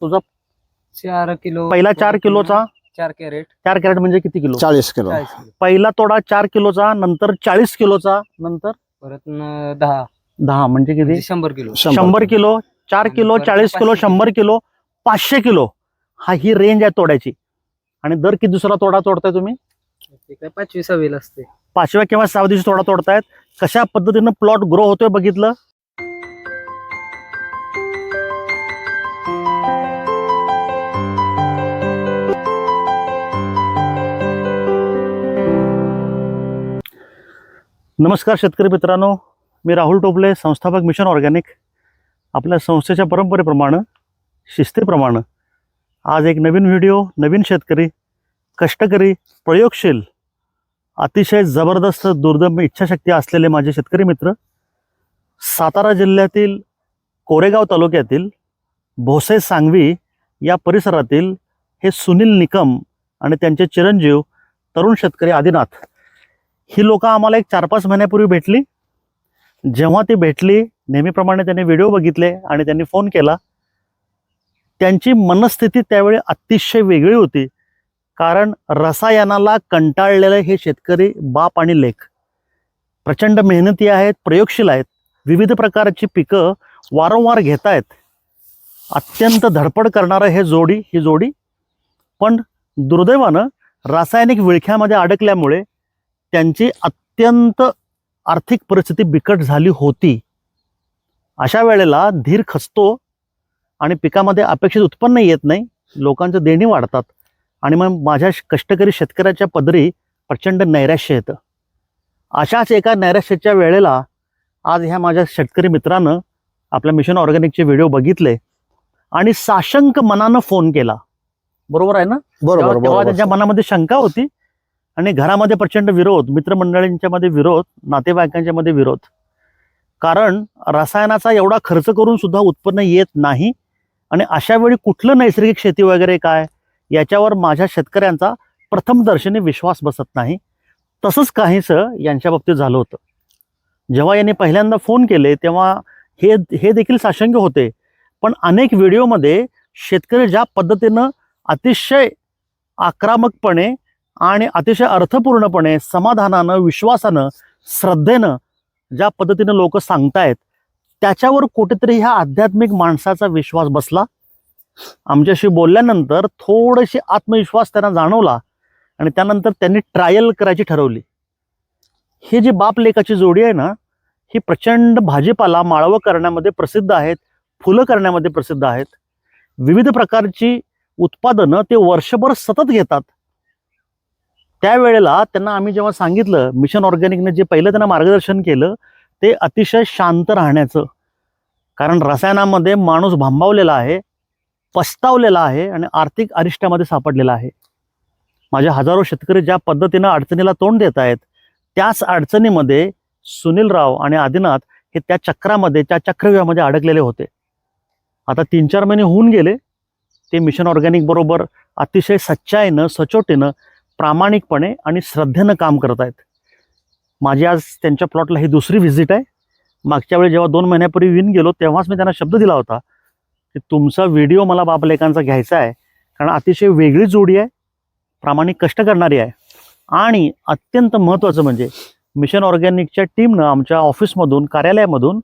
तुझा? चार किलो. पहिला चार किलोचा? चार कॅरेट. चार कॅरेट म्हणजे किती किलो? चाळीस किलो. चाळीस किलो. पहिला तोडा चार किलोचा नंतर चाळीस किलोचा नंतर? परत न दहा. दहा म्हणजे किती? म्हणजे शंभर किलो. शंभर किलो. चार किलो चाळीस किलो पाचशे. शंभर किलो पाचशे किलो. हा ही रेंज आहे तोड्याची. आणि दर किती दुसरा तोडा तोडताय तुम्ही? ते काय पाचवी सहावीला असते. पाचव्या किंवा सहाव्या दिवशी तोडा तोडतायत. कशा पद्धतीनं प्लॉट ग्रो होतोय बघितलं? नमस्कार शेतकरी मित्रांनो मी राहुल टोपले संस्थापक मिशन ऑर्गॅनिक. आपल्या संस्थेच्या परंपरेप्रमाणे शिस्तीप्रमाणे आज एक नवीन व्हिडिओ नवीन शेतकरी कष्टकरी प्रयोगशील अतिशय जबरदस्त दुर्दम इच्छाशक्ती असलेले माझे शेतकरी मित्र सातारा जिल्ह्यातील कोरेगाव तालुक्यातील भोसे सांगवी या परिसरातील हे सुनील निकम आणि त्यांचे चिरंजीव तरुण शेतकरी आदिनाथ ही लोक आम्हाला एक चार पाच महिन्यापूर्वी भेटली. जेव्हा ती भेटली नेहमीप्रमाणे त्यांनी व्हिडिओ बघितले आणि त्यांनी फोन केला. त्यांची मनस्थिती त्यावेळी अतिशय वेगळी होती. कारण रसायनाला कंटाळलेले हे शेतकरी बाप आणि लेख. प्रचंड मेहनती आहेत प्रयोगशील आहेत विविध प्रकारची पिकं वारंवार घेत आहेत अत्यंत धडपड करणारं हे जोडी ही जोडी. पण दुर्दैवानं रासायनिक विळख्यामध्ये अडकल्यामुळे त्यांची अत्यंत आर्थिक परिस्थिती बिकट झाली होती. अशा वेळेला धीर खचतो आणि पिकामध्ये अपेक्षित उत्पन्न येत नाही. लोकांचं देणी वाढतात आणि मग माझ्या कष्टकरी शेतकऱ्याच्या पदरी प्रचंड नैराश्य येतं. अशाच एका नैराश्याच्या वेळेला आज ह्या माझ्या शेतकरी मित्रानं आपल्या मिशन ऑर्गॅनिकचे व्हिडिओ बघितले आणि साशंक मनानं फोन केला. बरोबर आहे ना? बरोबर तेव्हा तेव्हा बरोबर. त्यांच्या मनामध्ये शंका होती आणि घरामध्ये प्रचंड विरोध मित्रमंडळींच्या मध्ये विरोध नातेवाईकांच्या मध्ये विरोध. कारण रसायनाचा एवढा खर्च करून सुद्धा उत्पन्न येत नाही आणि अशा वेळी कुठलं नैसर्गिक शेती वगैरे काय? याच्यावर माझ्या शेतकऱ्यांचा प्रथमदर्शनी विश्वास बसत नाही. तसंच काहीसं यांच्या बाबतीत झालं होतं. जेव्हा यांनी पहिल्यांदा फोन केले तेव्हा हे हे देखील साशंक होते. पण अनेक व्हिडिओमध्ये शेतकरी ज्या पद्धतीनं अतिशय आक्रमकपणे आणि अतिशय अर्थपूर्णपणे समाधानानं विश्वासानं श्रद्धेनं ज्या पद्धतीनं लोक सांगतायत त्याच्यावर कुठेतरी ह्या आध्यात्मिक माणसाचा विश्वास बसला. आमच्याशी बोलल्यानंतर थोडेसे आत्मविश्वास त्यांना जाणवला आणि त्यानंतर त्यांनी ट्रायल करायची ठरवली. ही जी बाप लेखाची जोडी आहे ना ही प्रचंड भाजीपाला माळवं करण्यामध्ये प्रसिद्ध आहेत फुलं करण्यामध्ये प्रसिद्ध आहेत. विविध प्रकारची उत्पादनं ते वर्षभर सतत घेतात. त्यावेळेला त्यांना आम्ही जेव्हा सांगितलं मिशन ऑर्गॅनिकने जे पहिलं त्यांना मार्गदर्शन केलं ते अतिशय शांत राहण्याचं. कारण रसायनामध्ये माणूस भांबावलेला आहे पस्तावलेला आहे आणि आर्थिक अरिष्टामध्ये सापडलेला आहे. माझ्या हजारो शेतकरी ज्या पद्धतीनं अडचणीला तोंड देत आहेत त्याच अडचणीमध्ये सुनीलराव आणि आदिनाथ हे त्या चक्रामध्ये त्या चक्रव्यूहामध्ये अडकलेले होते. आता तीन चार महिने होऊन गेले ते मिशन ऑर्गॅनिक बरोबर अतिशय सच्चाईनं सचोटीनं प्रामाणिकपणे आणि श्रद्धेनं काम करत आहेत. माझी आज त्यांच्या प्लॉटला ही दुसरी व्हिजिट आहे. मागच्या वेळी जेव्हा दोन महिन्यापूर्वी विन गेलो तेव्हाच मी त्यांना शब्द दिला होता की तुमचा व्हिडिओ मला बापलेकांचा घ्यायचा आहे कारण अतिशय वेगळी जोडी आहे प्रामाणिक कष्ट करणारी आहे. आणि अत्यंत महत्त्वाचं म्हणजे मिशन ऑर्गॅनिकच्या टीमनं आमच्या ऑफिसमधून कार्यालयामधून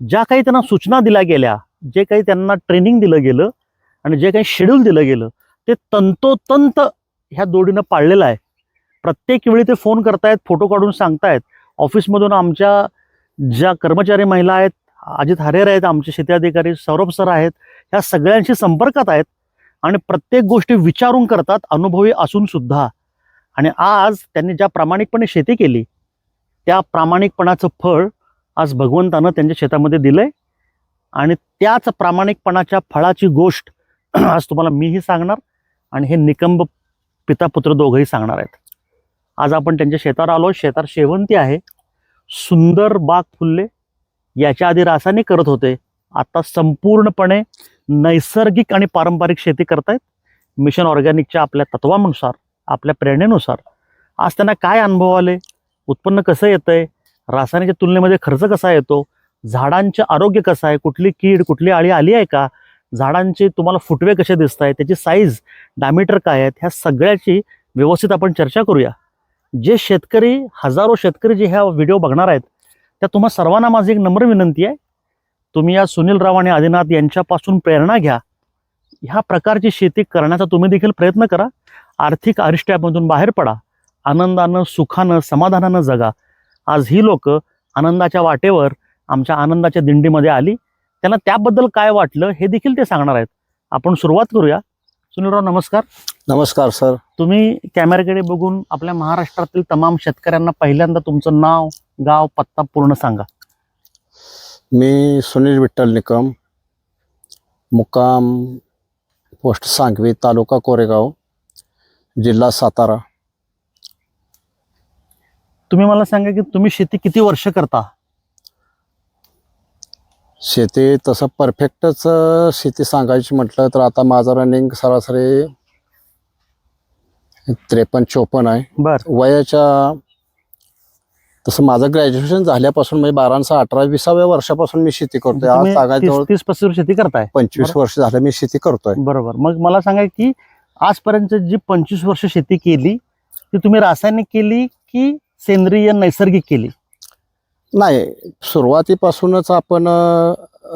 ज्या काही त्यांना सूचना दिल्या गेल्या जे काही त्यांना ट्रेनिंग दिलं गेलं आणि जे काही शेड्यूल दिलं गेलं ते तंतोतंत ह्या दोडीनं पाळलेलं आहे. प्रत्येक वेळी ते फोन करतायत फोटो काढून सांगतायत. ऑफिसमधून आमच्या ज्या कर्मचारी महिला आहेत अजित हरेर आहेत आमचे शेती अधिकारी सौरभ सर आहेत ह्या सगळ्यांशी संपर्कात आहेत आणि प्रत्येक गोष्टी विचारून करतात अनुभवी असून सुद्धा. आणि आज त्यांनी ज्या प्रामाणिकपणे शेती केली त्या प्रामाणिकपणाचं फळ आज भगवंतानं त्यांच्या शेतामध्ये दिलं आहे आणि त्याच प्रामाणिकपणाच्या फळाची गोष्ट आज तुम्हाला मीही सांगणार आणि हे निकंब पिता पुत्र दोघंही सांगणार आहेत. आज आपण त्यांच्या शेतावर आलो शेतात शेवंती आहे. सुंदर बाग फुलले. याच्या आधी रासायनिक करत होते. आता संपूर्णपणे नैसर्गिक आणि पारंपरिक शेती करतायत. मिशन ऑर्गॅनिकच्या आपल्या तत्वानुसार आपल्या प्रेरणेनुसार. आज त्यांना काय अनुभव आले? उत्पन्न कसं येतं आहे रासायनिकच्या तुलनेमध्ये खर्च कसा येतो? झाडांचे आरोग्य कसं आहे? कुठली कीड कुठली आळी आली आहे का? झाडांचे तुम्हाला फुटवे कसे दिसत आहेत त्याची साईज डायमीटर काय आहेत ह्या सगळ्याची व्यवस्थित आपण चर्चा करूया. जे शेतकरी हजारो शेतकरी जे ह्या व्हिडिओ बघणार आहेत त्या तुम्हा सर्वांना माझी एक नम्र विनंती आहे. तुम्ही या सुनील राव आणि आदिनाथ यांच्यापासून प्रेरणा घ्या. ह्या प्रकारची शेती करण्याचा तुम्ही देखील प्रयत्न करा. आर्थिक अरिष्ट्यामधून बाहेर पडा. आनंदानं सुखानं समाधानानं जगा. आज ही लोक आनंदाच्या वाटेवर आमच्या आनंदाच्या दिंडीमध्ये आली. त्यांना त्याबद्दल काय वाटलं हे देखील ते सांगणार आहेत. आपण सुरुवात करूया. सुनीलराव नमस्कार. नमस्कार सर. तुम्ही कॅमेऱ्याकडे बघून आपल्या महाराष्ट्रातील तमाम शेतकऱ्यांना पहिल्यांदा तुमचं नाव गाव पत्ता पूर्ण सांगा. मी सुनील विठ्ठल निकम मुक्काम पोस्ट सांगवी तालुका कोरेगाव जिल्हा सातारा. तुम्ही मला सांगा की तुम्ही शेती किती वर्ष करता? शेती तसं परफेक्टच शेती सांगायची म्हटलं तर आता माझं रनिंग सरासरी त्रेपन्न चोपन्न आहे. बर. वयाच्या तसं माझं ग्रॅज्युएशन झाल्यापासून म्हणजे बाराशे अठरा विसाव्या वर्षापासून मी शेती करतोय. आज सांगायचं तीस तीस पस्तीस वर्ष शेती करताय? पंचवीस वर्ष झालं मी शेती करतोय. बरोबर. मग मला सांगा की आजपर्यंत जी पंचवीस वर्ष शेती केली ती तुम्ही रासायनिक केली की सेंद्रिय नैसर्गिक केली? नाही सुरुवातीपासूनच आपण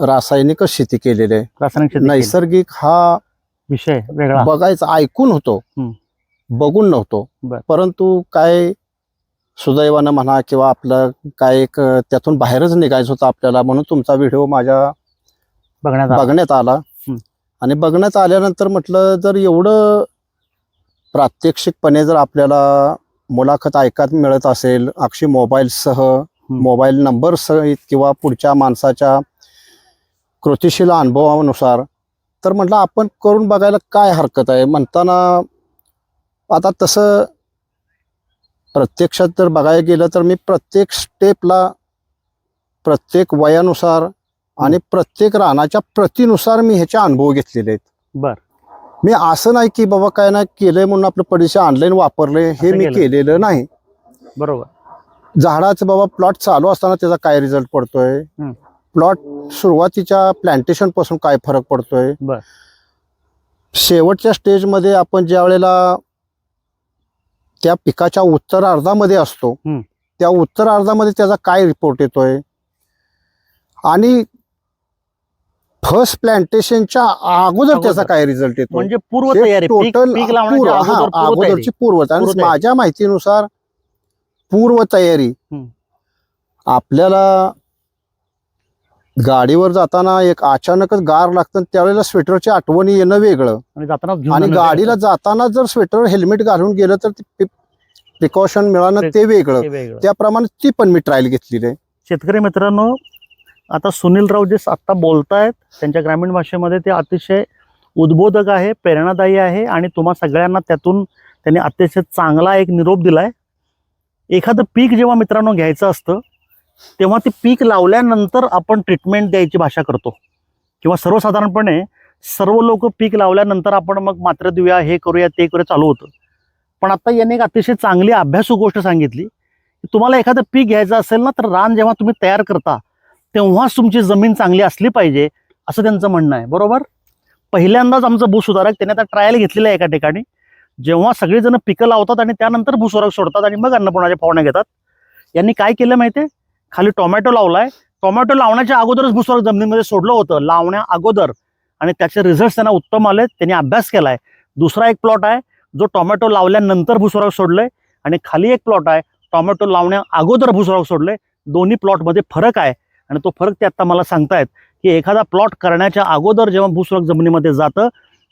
रासायनिकच शेती केलेली आहे रासायनिक शेती. नैसर्गिक हा विषय वेगळा बघायचा ऐकून होतो. बघून नव्हतो. परंतु काय सुदैवानं म्हणा किंवा आपलं काय एक त्यातून बाहेरच निघायचं होतं आपल्याला म्हणून तुमचा व्हिडिओ माझ्या बघण्यात आला. बघण्यात आला. आणि बघण्यात आल्यानंतर म्हटलं जर एवढं प्रात्यक्षिकपणे जर आपल्याला मुलाखत ऐकायला मिळत असेल अक्षी मोबाईलसह मोबाईल नंबर सहित किंवा पुढच्या माणसाच्या कृतिशील अनुभवानुसार तर म्हटलं आपण करून बघायला काय हरकत आहे? म्हणताना आता तसं प्रत्यक्षात जर बघायला गेलं तर मी प्रत्येक स्टेपला प्रत्येक वयानुसार आणि प्रत्येक रानाच्या प्रतीनुसार मी ह्याचे अनुभव घेतलेले आहेत. बर. मी असं नाही की बाबा काय नाही केलंय म्हणून आपलं पैसे ऑनलाईन वापरले हे मी केलं. केलेलं नाही. बरोबर. झाडाचं बाबा प्लॉट चालू असताना त्याचा काय रिझल्ट पडतोय. प्लॉट सुरुवातीच्या प्लांटेशनपासून काय फरक पडतोय. शेवटच्या स्टेजमध्ये आपण ज्या वेळेला त्या पिकाच्या उत्तरार्धामध्ये असतो हम्म. त्या उत्तरार्धामध्ये त्याचा काय रिपोर्ट येतोय आणि फर्स्ट प्लांटेशनच्या अगोदर त्याचा. काय रिझल्ट येतो म्हणजे पूर्व तयारी. अगोदरची पूर्व आणि. माझ्या माहितीनुसार पूर्व तयारी. आपल्याला गाडीवर जाताना एक अचानकच गार लागतं त्यावेळेला स्वेटरची आठवणी येणं वेगळं. आणि गाडीला जाताना जर स्वेटर हेल्मेट घालून गेलं तर प्रिकॉशन मिळालं ते वेगळं. ते वेगळं. त्याप्रमाणे ती पण मी ट्रायल घेतलेली आहे. शेतकरी मित्रांनो आता सुनीलराव जे आत्ता बोलतायत त्यांच्या ग्रामीण भाषेमध्ये ते अतिशय उद्बोधक आहे प्रेरणादायी आहे आणि तुम्हा सगळ्यांना त्यातून त्यांनी अतिशय चांगला एक निरोप दिलाय. एखादं पीक जेव्हा मित्रांनो घ्यायचं असतं तेव्हा ते पीक लावल्यानंतर आपण ट्रीटमेंट द्यायची भाषा करतो. किंवा सर्वसाधारणपणे सर्व लोक पीक लावल्यानंतर आपण मग मात्र देऊया हे करूया ते करूया चालू होतं. पण आता यांनी एक अतिशय चांगली अभ्यासू गोष्ट सांगितली की तुम्हाला एखादं पीक घ्यायचं असेल ना तर रान जेव्हा तुम्ही तयार करता तेव्हाच तुमची जमीन चांगली असली पाहिजे असं त्यांचं म्हणणं आहे. बरोबर? पहिल्यांदाच आमचं भूसुधारक त्याने आता ट्रायल घेतलेलं आहे एका ठिकाणी. जेव्हा सगळेजण पिकं लावतात आणि त्यानंतर भूसुधारक सोडतात आणि मग अन्नपूर्णाच्या फवारण्या घेतात यांनी काय केलं माहितीये? खाली टोमॅटो लावलाय. टोमॅटो लावण्याच्या अगोदरच भूसुधारक जमिनीमध्ये सोडलं होतं. लावण्या अगोदर. आणि त्याचे रिझल्ट त्यांना उत्तम आले त्यांनी अभ्यास केलाय. दुसरा एक प्लॉट आहे. जो टोमॅटो लावल्यानंतर भूसुधारक सोडलंय. आणि खाली एक प्लॉट आहे. टोमॅटो लावण्या अगोदर भूसुधारक सोडलंय. दोन्ही प्लॉटमध्ये फरक आहे. आणि तो फरक ते आता मला सांगतायत की एखादा प्लॉट करण्याच्या अगोदर जेव्हा भूसुधारक जमिनीमध्ये जातं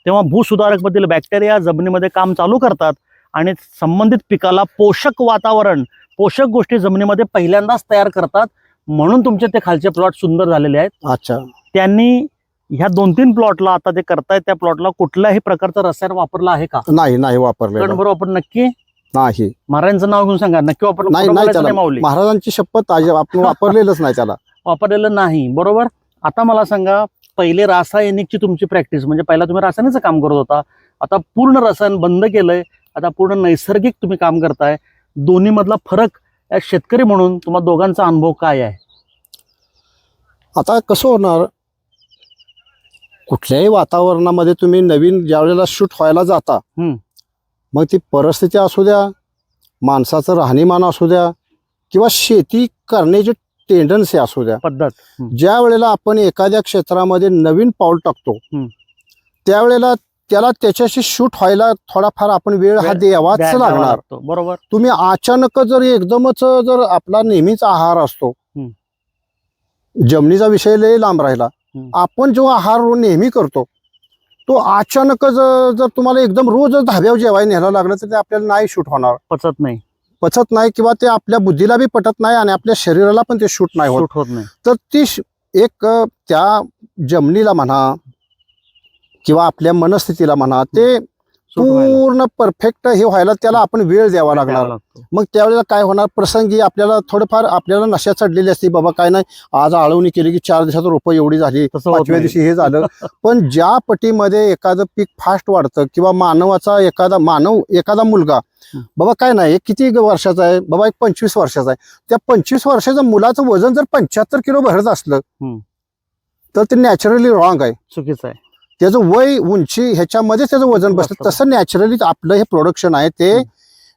तेव्हा भूसुधारकमधील बॅक्टेरिया जमिनीमध्ये काम चालू करतात आणि संबंधित पिकाला पोषक वातावरण पोषक गोष्टी जमिनीमध्ये पहिल्यांदाच तयार करतात. म्हणून तुमचे ते खालचे प्लॉट सुंदर झालेले आहेत. अच्छा. त्यांनी ह्या दोन तीन प्लॉटला आता ते करतायत त्या प्लॉटला कुठल्याही प्रकारचं रसायन वापरलं आहे का? नाही नाही वापरलेलं. कारण बरोबर आपण नक्की नाही. महाराजांचं नाव घेऊन सांगा. नक्की वापरलं नाही माऊली. महाराजांची शपथ आपण वापरलेलंच नाही त्याला. वापरलेलं नाही. बरोबर? आता मला सांगा पहिले रासायनिकची तुमची प्रॅक्टिस म्हणजे पहिला तुम्ही रासायनिकचं काम करत होता आता पूर्ण रसायन बंद केलंय आता पूर्ण नैसर्गिक तुम्ही काम करताय दोन्ही मधला फरक या शेतकरी म्हणून तुम्हाला दोघांचा अनुभव काय आहे आता कसं होणार कुठल्याही वातावरणामध्ये तुम्ही नवीन ज्या वेळेला शूट व्हायला जाता हम्म. मग ती परिस्थिती असू द्या माणसाचं राहणीमान असू द्या किंवा शेती करण्याची टेंडन्सी असू द्या पद्धत ज्या वेळेला आपण एखाद्या क्षेत्रामध्ये नवीन पाऊल टाकतो. त्यावेळेला त्याला त्याच्याशी शूट व्हायला थोडाफार आपण वेळ हा द्यावाच द्या- द्यावा लागणार. बरोबर तुम्ही अचानक जर एकदमच जर आपला नेहमीच आहार असतो. जमिनीचा विषय लय लांब राहिला. आपण जो आहार नेहमी करतो तो अचानकच जर तुम्हाला एकदम रोज धाब्यावर जेवायला न्यायला लागलं तर ते आपल्याला नाही शूट होणार पचत नाही पचत नाही किंवा ते आपल्या बुद्धीला बी पटत नाही आणि आपल्या शरीराला पण ते शूट नाही होत. होत नाही. तर ती एक त्या जमिनीला म्हणा किंवा आपल्या मनस्थितीला म्हणा ते पूर्ण परफेक्ट हे व्हायला त्याला आपण वेळ द्यावा लागणार. मग त्यावेळेला काय होणार प्रसंगी आपल्याला थोडंफार आपल्याला नशा चढलेली असते बाबा काय नाही आज आळवणी केली की चार दिवसात रोपं एवढी झाली पाचव्या. दिवशी हे झालं पण ज्या पटीमध्ये एखादं पीक फास्ट वाढतं किंवा मानवाचा एखादा मानव एखादा मुलगा. बाबा काय नाही किती वर्षाचा आहे बाबा एक पंचवीस वर्षाचा आहे त्या पंचवीस वर्षाच्या मुलाचं वजन जर पंच्याहत्तर किलो भरत असलं. तर ते नॅचरली रॉंग आहे चुकीचं आहे त्याचं वय उंची ह्याच्यामध्ये त्याचं वजन बसतं. तसं नॅचरली आपलं हे प्रोडक्शन आहे ते.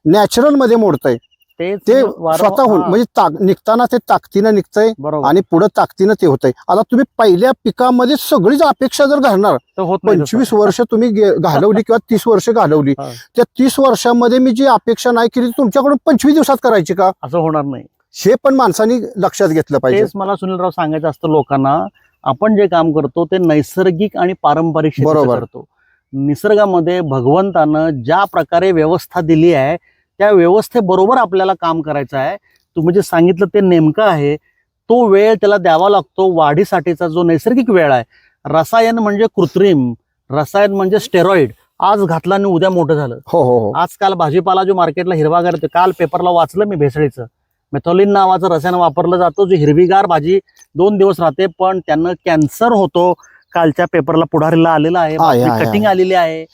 नॅचरलमध्ये मोडतंय ते वारंवार- स्वतःहून म्हणजे निघताना ते ताकदीनं निघतंय आणि पुढे ताकदीनं ते होतंय आता तुम्ही पहिल्या पिकामध्ये सगळीच अपेक्षा जर घालणार. पंचवीस वर्ष तुम्ही घालवली किंवा तीस वर्ष घालवली. त्या तीस वर्षामध्ये मी जी अपेक्षा नाही केली तुमच्याकडून पंचवीस दिवसात करायची का असं होणार नाही हे पण माणसांनी लक्षात घेतलं पाहिजे मला सुनीलराव सांगायचं असतं लोकांना आपण जे काम करतो ते नैसर्गिक आणि पारंपरिक बरोबर. करतो. निसर्गामध्ये भगवंतानं ज्या प्रकारे व्यवस्था दिली आहे त्या व्यवस्थेबरोबर आपल्याला काम करायचं आहे. तुम्ही जे सांगितलं ते नेमकं आहे. तो वेळ त्याला द्यावा लागतो. वाढीसाठीचा जो नैसर्गिक वेळ आहे. रसायन म्हणजे कृत्रिम रसायन म्हणजे स्टेरॉइड. आज घातला आणि उद्या मोठं झालं. हो हो हो. आजकाल भाजीपाला जो मार्केटला हिरवागार येतो काल पेपरला वाचलं मी भेसळीचं. मेथॉलिन नावाचं रसायन वापरलं जातं जो हिरवीगार भाजी दोन दिवस राहते पण त्यांना कॅन्सर होतो. कालच्या पेपरला पुढारीला आलेला आहे. कटिंग आलेली आहे.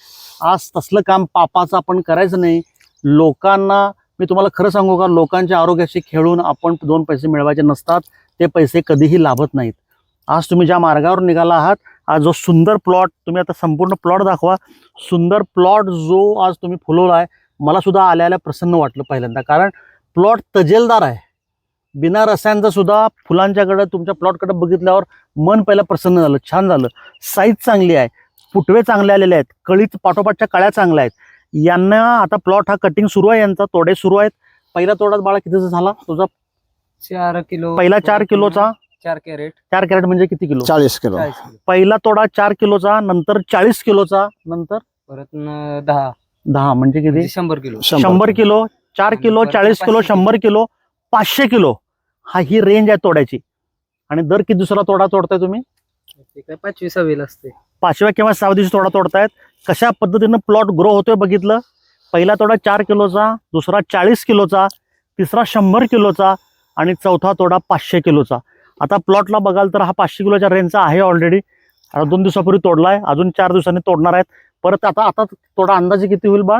आज तसलं काम पापाचं आपण करायचं नाही. लोकांना मी तुम्हाला खरं सांगू का लोकांच्या आरोग्याशी खेळून आपण दोन पैसे मिळवायचे नसतात ते पैसे कधीही लाभत नाहीत. आज तुम्ही ज्या मार्गावर निघाला आहात आज जो सुंदर प्लॉट तुम्ही आता संपूर्ण प्लॉट दाखवा. सुंदर प्लॉट जो आज तुम्ही फुलवला आहे मला सुद्धा आल्या आल्या प्रसन्न वाटलं पहिल्यांदा. कारण प्लॉट तजेलदार आहे. बिना रसायनचं सुद्धा फुलांच्याकडे तुमच्या प्लॉटकडे बघितल्यावर मन पहिलं प्रसन्न झालं छान झालं. साईज चांगली आहे फुटवे चांगले आलेले आहेत कळीत पाठोपाठच्या कळ्या चांगल्या आहेत. यांना आता प्लॉट हा कटिंग सुरू आहे यांचा तोडे सुरू आहेत. पहिला तोडात बाळा कितीचा झाला? तुझा चार किलो. पहिला चार किलोचा? चार कॅरेट. चार कॅरेट म्हणजे किती किलो? चाळीस किलो. पहिला तोडा चार किलोचा नंतर चाळीस किलोचा नंतर परत दहा. दहा म्हणजे किती? म्हणजे शंभर किलो. शंभर किलो. चार किलो चाळीस किलो शंभर किलो पाचशे किलो हा ही रेंज आहे तोड्याची. आणि दर किती दुसरा तोडा तोडताय तुम्ही? पाचवी सहावीला असते. पाचव्या किंवा सहाव्या दिवशी तोडा तोडतायत. कशा पद्धतीनं प्लॉट ग्रो होतोय बघितलं? पहिला तोडा चार किलोचा दुसरा चाळीस किलोचा तिसरा शंभर किलोचा आणि चौथा तोडा पाचशे किलोचा. आता प्लॉटला बघाल तर हा पाचशे किलोच्या रेंजचा आहे ऑलरेडी दोन दिवसापूर्वी तोडलाय अजून चार दिवसांनी तोडणार आहेत. परत आता आता तोडा अंदाजे किती होईल बा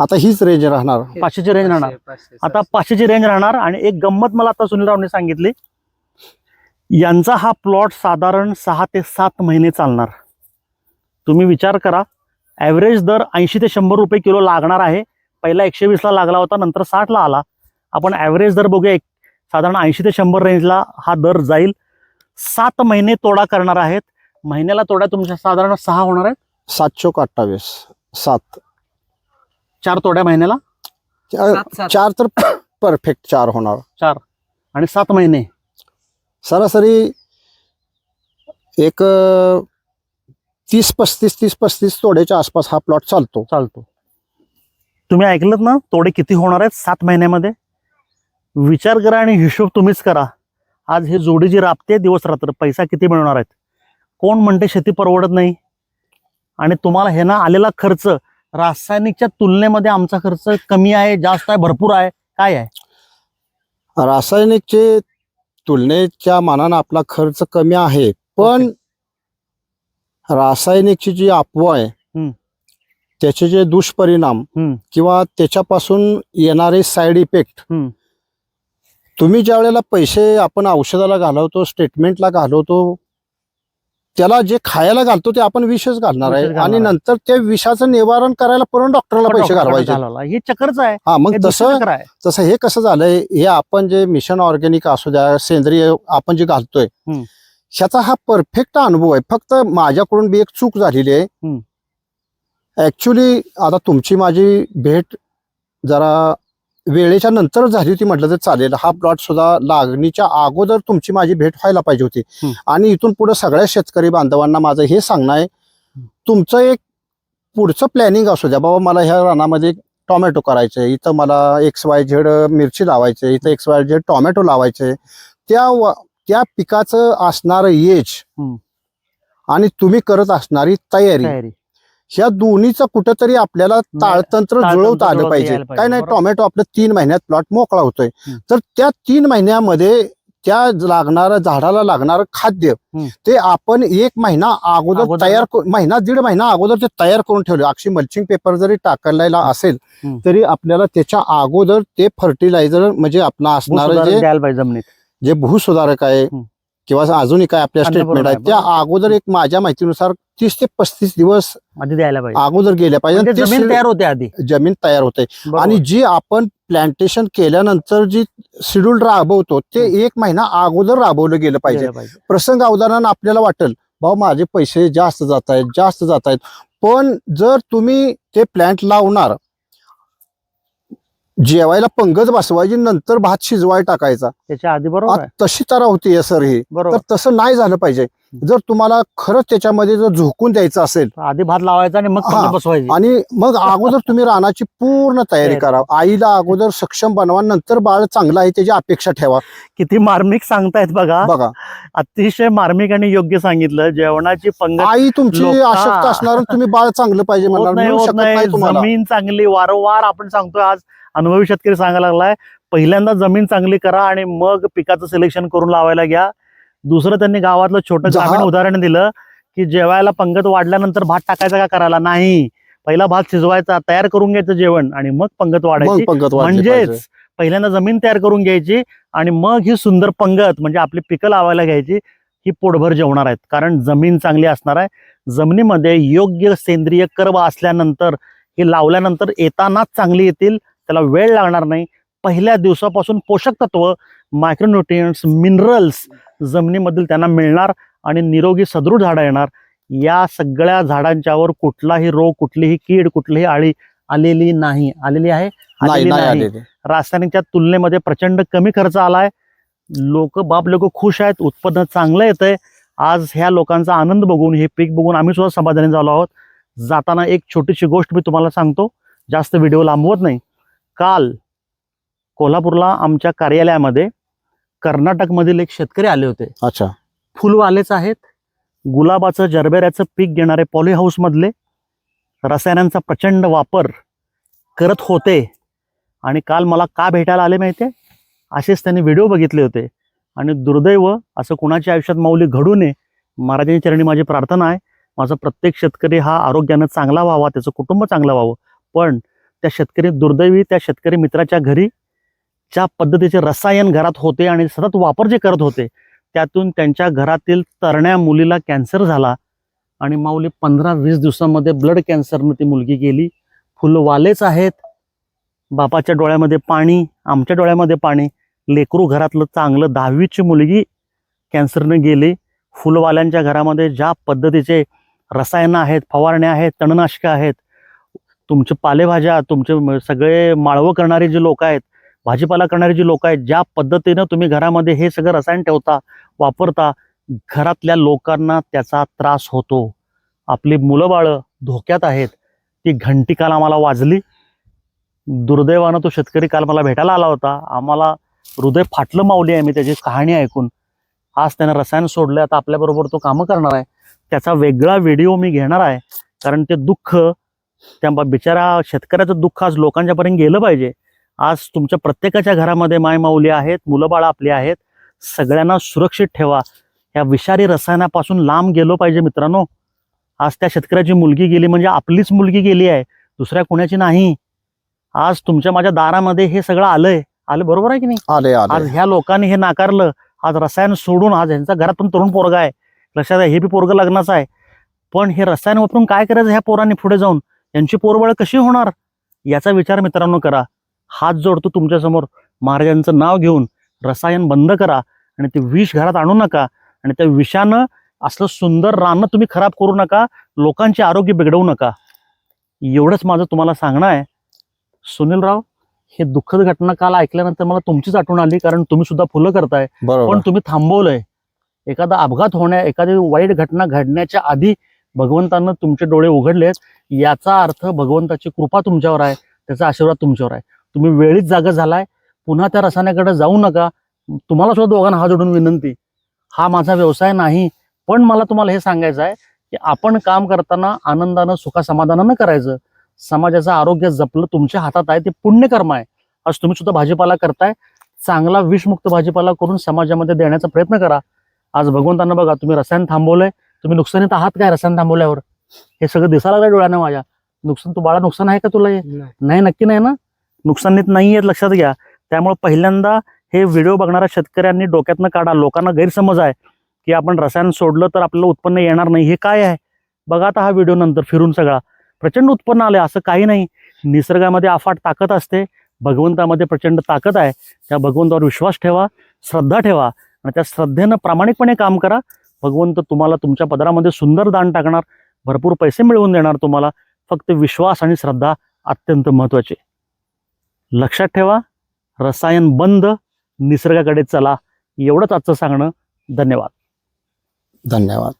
आता हीच रेंज राहणार. पाचशेची रेंज राहणार. आता. पाचशेची रेंज राहणार आणि एक गंमत मला आता सुनील रावने सांगितली. यांचा हा प्लॉट साधारण सहा ते सात महिने चालणार. तुम्ही विचार करा. ॲव्हरेज दर ऐंशी ते शंभर रुपये किलो लागणार आहे. पहिला एकशे वीसला लागला होता नंतर साठला आला. आपण ॲव्हरेज दर बघूया एक. साधारण ऐंशी ते शंभर रेंजला हा दर जाईल. सात महिने तोडा करणार आहेत. महिन्याला तोडा तुमच्या साधारण सहा होणार आहेत. सात चौक अठ्ठावीस? सात. चार तोड्या महिन्याला? चार सात-. चार तर परफेक्ट चार होणार. चार. आणि सात महिने? सरासरी एक अ, तीस पस्तीस तीस पस्तीस तोड्याच्या आसपास हा प्लॉट चालतो. चालतो. तुम्ही ऐकलं ना तोडे किती होणार आहेत सात महिन्यामध्ये? विचार करा आणि हिशोब तुम्हीच करा. आज हे जोडी जी राबते दिवस रात्र पैसा किती मिळणार आहेत? कोण म्हणते शेती परवडत नाही? आणि तुम्हाला हे ना आलेला खर्च रासायनिकच्या तुलनेमध्ये आमचा खर्च कमी आहे जास्त आहे भरपूर आहे काय आहे रासायनिकचे तुलनेच्या मानानं आपला खर्च कमी आहे पण रासायनिकची जी अफवा आहे. त्याचे जे दुष्परिणाम. किंवा त्याच्यापासून येणारे साईड इफेक्ट. तुम्ही ज्या वेळेला पैसे आपण औषधाला घालवतो स्टेटमेंटला घालवतो त्याला जे खायला घालतो ते आपण विषच घालणार विषच आहे घालणार आणि आहे. नंतर त्या विषाचं निवारण करायला पुन्हा डॉक्टरला पैसे घालवायचे. हे चक्रच आहे हा मग हे दुसरं तसं चक्र आहे तसं हे कसं झालंय हे आपण जे मिशन ऑर्गॅनिक असू द्या सेंद्रिय आपण जे घालतोय हम्म. ह्याचा हा परफेक्ट अनुभव आहे फक्त माझ्याकडून बी एक चूक झालेली आहे हम्म. ऍक्च्युली आता तुमची माझी भेट जरा वेळेच्या नंतर झाली होती म्हटलं तर चालेल. हा प्लॉट सुद्धा लागणीच्या अगोदर तुमची माझी भेट व्हायला पाहिजे होती. आणि इथून पुढे सगळ्या शेतकरी बांधवांना माझं हे सांगणं आहे तुमचं एक पुढचं प्लॅनिंग असू द्या. बाबा मला ह्या रानामध्ये टोमॅटो करायचे इथं मला एक्स वाय झेड मिरची लावायचे इथं एक्स वाय झेड टोमॅटो लावायचे त्या त्या पिकाचं असणारं एज. आणि तुम्ही करत असणारी तयारी. ह्या दोन्हीचं कुठेतरी आपल्याला ताळतंत्र जुळवता आलं पाहिजे काय नाही. टोमॅटो आपलं तीन महिन्यात प्लॉट मोकळा होतोय. तर त्या तीन महिन्यामध्ये त्या लागणारं झाडाला लागणारं खाद्य. ते आपण एक महिना अगोदर तयार महिना दीड महिना अगोदर ते तयार करून ठेवले अक्षी मल्चिंग पेपर जरी टाकलेला असेल. तरी आपल्याला त्याच्या अगोदर ते फर्टिलायझर म्हणजे आपलं असणारं जे भूसुधारक आहे. किंवा अजूनही काय आपल्या स्टेटमेंट आहे आहे, त्या. अगोदर एक माझ्या माहितीनुसार तीस ते पस्तीस दिवस आधी द्यायला पाहिजे. अगोदर गेले पाहिजे. म्हणजे जमीन तयार होते आधी. जमीन तयार होते. आणि जी आपण प्लांटेशन केल्यानंतर जी शेड्यूल राबवतो ते एक महिना अगोदर राबवलं गेलं पाहिजे. प्रसंग अवधानानं आपल्याला वाटेल भाऊ माझे पैसे जास्त जात आहेत जास्त जात आहेत. पण जर तुम्ही ते प्लांट लावणार जेवायला पंगत बसवायची नंतर भात शिजवाय टाकायचा. त्याच्या आधी बरोबर आहे. तशी तरा होती सर ही. तर बरोबर. तसं नाही झालं पाहिजे. जर तुम्हाला खरंच त्याच्यामध्ये जर झोकून द्यायचं असेल. आधी भात लावायचा आणि मग हा. पंगत बसवायची. आणि मग अगोदर तुम्ही रानाची पूर्ण तयारी. करा. आईला अगोदर सक्षम बनवा नंतर बाळ चांगलं आहे त्याची अपेक्षा ठेवा. किती मार्मिक सांगतायत बघा. बघा. अतिशय मार्मिक आणि योग्य सांगितलं. जेवणाची पंगत आई तुमची लोक- आशक्त हा. असणार तुम्ही बाळ चांगलं पाहिजे होत म्हणणार. नाही मिळू होत शकत नाही. नाही तुम्हाला. जमीन चांगली वारंवार आपण सांगतोय आज अनुभवी शेतकरी सांगायला लागलाय पहिल्यांदा जमीन चांगली करा आणि मग पिकाचं सिलेक्शन करून लावायला घ्या. दुसरं त्यांनी गावातलं छोटं ग्रामीण उदाहरण दिलं की जेवायला पंगत वाढल्यानंतर भात टाकायचा का करायला? नाही. पहिला भात शिजवायचा तयार करून घ्यायचं जेवण आणि मग पंगत वाढायची. म्हणजेच पहिल्यांदा जमीन तयार करून घ्यायची आणि मग ही सुंदर पंगत म्हणजे आपली पिकं लावायला घ्यायची ही पोटभर जेवणार आहेत. कारण जमीन चांगली असणार आहे. जमिनीमध्ये योग्य सेंद्रिय कर्ब असल्यानंतर हे लावल्यानंतर येतानाच चांगली येतील त्याला वेळ लागणार नाही. पहिल्या दिवसापासून पोषक तत्व मायक्रोन्युट्रियन्स मिनरल्स जमिनीमधील त्यांना मिळणार आणि निरोगी सदृढ झाडं येणार. या सगळ्या झाडांच्यावर कुठलाही रोग कुठलीही कीड कुठलीही आळी आलेली नाही. आलेली आहे? नाही आलेली नाही रासायनिकच्या तुलनेमध्ये प्रचंड कमी खर्च आलाय. लोक बाप लोक खुश आहेत. उत्पन्न चांगलं येतंय. आज ह्या लोकांचा आनंद बघून हे पीक बघून आम्ही सुद्धा समाधानी झालो आहोत. जाताना एक छोटीशी गोष्ट मी तुम्हाला सांगतो. जास्त व्हिडिओ लांबवत नाही. काल कोल्हापूरला आमच्या कार्यालयामध्ये कर्नाटकमधील एक शेतकरी आले होते. अच्छा. फुलवालेच आहेत. गुलाबाचं जरबेऱ्याचं पीक घेणारे पॉली हाऊसमधले रसायनांचा प्रचंड वापर करत होते. आणि काल मला का भेटायला आले माहिती आहे असेच त्यांनी व्हिडिओ बघितले होते. आणि दुर्दैव असं कुणाच्या आयुष्यात माऊली घडू नये महाराजांच्या चरणी माझी प्रार्थना आहे. माझा प्रत्येक शेतकरी हा आरोग्यानं चांगला व्हावा त्याचं कुटुंब चांगलं व्हावं. पण त्या शेतकरी दुर्दैवी त्या शेतकरी मित्राच्या घरी ज्या पद्धतीचे रसायन घरात होते आणि सतत वापर जे करत होते त्यातून त्यांच्या घरातील तरण्या मुलीला कॅन्सर झाला आणि माऊली पंधरा वीस दिवसामध्ये ब्लड कॅन्सरनं ती मुलगी गेली. फुलवालेच आहेत. बापाच्या डोळ्यामध्ये पाणी आमच्या डोळ्यामध्ये पाणी. लेकरू घरातलं चांगलं दहावीची मुलगी कॅन्सरनं गेली. फुलवाल्यांच्या घरामध्ये ज्या पद्धतीचे रसायनं आहेत फवारण्या आहेत तणनाशकं आहेत तुमचे पालेभाज्या तुमचे सगळे माळवं करणारे जे लोक आहेत भाजीपाला करणारे जे लोक आहेत ज्या पद्धतीनं तुम्ही घरामध्ये हे सगळं रसायन ठेवता वापरता घरातल्या लोकांना त्याचा त्रास होतो. आपली मुलं बाळं धोक्यात आहेत. ती घंटी काल आम्हाला वाजली. दुर्दैवानं तो शेतकरी काल मला भेटायला आला होता. आम्हाला हृदय फाटलं मावली आहे मी त्याची कहाणी ऐकून. आज त्यानं रसायन सोडलं आता आपल्याबरोबर तो कामं करणार आहे. त्याचा वेगळा व्हिडिओ मी घेणार आहे कारण ते दुःख त्या बिचारा शेतकऱ्याचं दुःख आज लोकांच्यापर्यंत गेलं पाहिजे. आज तुमच्या प्रत्येकाच्या घरामध्ये माय माऊली आहेत मुलं बाळं आपली आहेत. सगळ्यांना सुरक्षित ठेवा. या विषारी रसायनापासून लांब गेलो पाहिजे मित्रांनो. आज त्या शेतकऱ्याची मुलगी गेली म्हणजे आपलीच मुलगी गेली आहे. दुसऱ्या कुणाची नाही. आज तुमच्या माझ्या दारामध्ये हे सगळं आलंय. आलं बरोबर आहे की नाही? आले आज ह्या लोकांनी हे नाकारलं. आज रसायन सोडून आज ह्यांचा घरात पण तरुण पोरगा आहे. लक्षात आहे हे बी पोरगं लग्नाचं आहे. पण हे रसायन वापरून काय करायचं ह्या पोरांनी पुढे जाऊन? यांची पोरबळ कशी होणार? याचा विचार मित्रांनो करा. हात जोडतो तुमच्यासमोर महाराजांचं नाव घेऊन रसायन बंद करा आणि ते विष घरात आणू नका. आणि त्या विषानं असलं सुंदर रानं तुम्ही खराब करू नका. लोकांचे आरोग्य बिघडवू नका. एवढंच माझं तुम्हाला सांगणं आहे. सुनीलराव हे दुःखद घटना काल ऐकल्यानंतर मला तुमचीच आठवण आली कारण तुम्ही सुद्धा फुलं करताय. पण तुम्ही थांबवलंय. एखादा अपघात होण्या एखादी वाईट घटना घडण्याच्या आधी भगवंतानं तुमचे डोळे उघडले याचा अर्थ भगवंताची कृपा तुमच्यावर आहे त्याचा आशीर्वाद तुमच्यावर आहे. तुम्ही वेळीच जागा झालाय पुन्हा त्या रसायनाकडे जाऊ नका. तुम्हाला सुद्धा दोघांना हा जोडून विनंती. हा माझा व्यवसाय नाही पण मला तुम्हाला हे सांगायचं आहे की आपण काम करताना आनंदानं सुखासमाधानानं करायचं. समाजाचं आरोग्य जपलं तुमच्या हातात आहे ते पुण्यकर्म आहे. आज तुम्ही सुद्धा भाजीपाला करताय. चांगला विषमुक्त भाजीपाला करून समाजामध्ये देण्याचा प्रयत्न करा. आज भगवंतांना बघा तुम्ही रसायन थांबवलंय तुम्ही नुकसानीत आहात काय रसायन थांबवल्यावर? हे सगळं दिसायला लागलं डोळ्यानं माझ्या. नुकसान तू बाळा नुकसान आहे का तुला हे? नाही. नक्की नाही ना? नुकसानीत नाही आहेत लक्षात घ्या. त्यामुळे पहिल्यांदा हे व्हिडिओ बघणाऱ्या शेतकऱ्यांनी डोक्यातनं काढा. लोकांना गैरसमज आहे की आपण रसायन सोडलं तर आपल्याला उत्पन्न येणार नाही. हे काय आहे? बघा आता हा व्हिडिओ नंतर फिरून सगळा. प्रचंड उत्पन्न आलंय असं काही नाही. निसर्गामध्ये अफाट ताकद असते. भगवंतामध्ये प्रचंड ताकद आहे. त्या भगवंतावर विश्वास ठेवा श्रद्धा ठेवा. आणि त्या श्रद्धेनं प्रामाणिकपणे काम करा. भगवंत तुम्हाला तुमच्या पदरामध्ये सुंदर दान टाकणार भरपूर पैसे मिळवून देणार तुम्हाला. फक्त विश्वास आणि श्रद्धा अत्यंत महत्त्वाचे लक्षात ठेवा रसायन बंद निसर्गाकडे चला. एवढंच आजचं सांगणं. धन्यवाद. धन्यवाद.